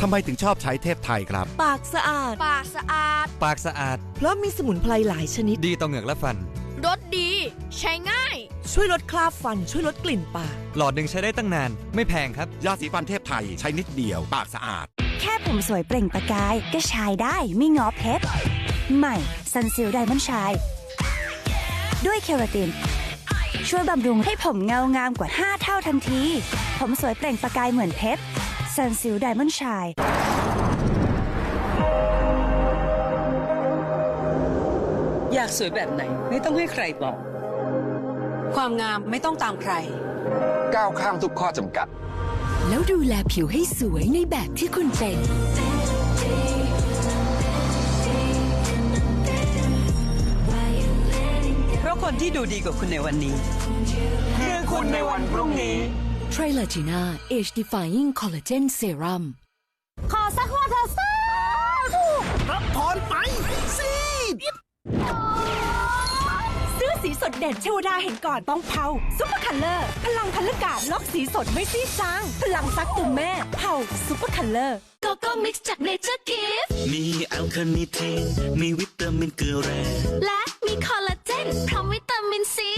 ทำไมถึงชอบใช้เทพไทยครับ ปากสะอาด ปากสะอาด ปากสะอาด เพราะมีสมุนไพรหลายชนิด ดีต่อเหงือกและฟัน รสดี ใช้ง่าย ช่วยลดคราบฟัน ช่วยลดกลิ่นปาก หลอดหนึ่งใช้ได้ตั้งนาน ไม่แพงครับ ยาสีฟันเทพไทยใช้นิดเดียว ปากสะอาด แค่ผมสวยเปล่งประกาย ก็ชายได้ไม่งอเพชรใหม่ซันซิลไดมอนชายด้วยเคราตินช่วยบำรุงให้ผมเงางามกว่า 5 เท่าทันที ผมสวยเปล่งประกายเหมือนเพชร ซันซิลไดมอนชายอยากสวยแบบไหนไม่ต้องให้ใครบอก ความงามไม่ต้องตามใคร ก้าวข้ามทุกข้อจำกัด แล้วดูแลผิวให้สวยในแบบที่คุณเป็น เพราะคนที่ดูดีกว่าคุณในวันนี้ คือคุณในวันพรุ่งนี้ t r i l a g e n a Age Defying Collagen Serum ขอสักว่าเธอซ่าซื้อสีสดเด่นเทวดาเห็นก่อนต้องเผาซุปเปอร์คัลเลอร์ พลังพันลกาดล็อกสีสดไม่ซีดจาง พลังซักตุ่มแม่เผาซุปเปอร์คัลเลอร์โกโก้มิกซ์จากเนเจอร์กิฟมีแอลคาเนิทีนมีวิตามินเกลือแร่และมีคอลลาเจนพร้อมวิตามินซี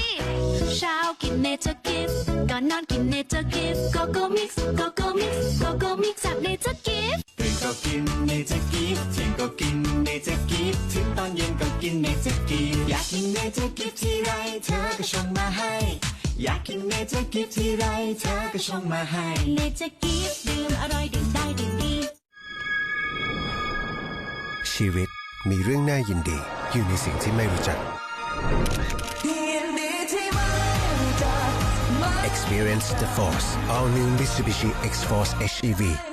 เช้ากินเนเจอร์กิฟก่อนนอนกินเนเจอร์กิฟโกโก้มิกซ์โกโก้มิกซ์โกโก้มิกซ์จากเนเจอร์กิฟตื่นก็กินเนเจอร์กิฟเที่ยงก็กินเนเจอร์กิฟถึงตอนเย็นก็กินเนเจอร์กิฟอยากกินเนเจอร์กิฟที่ไรเธอก็ชงมาให้ อยากกินเนเจอร์กิฟที่ไรเธอก็ชงมาให้เนเจอร์กิฟดื่มอร่อยดื่มได้ดื่มดีชีวิตมีเรื่องน่ายินดีอยู่ในสิ่งที่ไม่รู้จัก Experience the Force. All New Mitsubishi X-Force HEV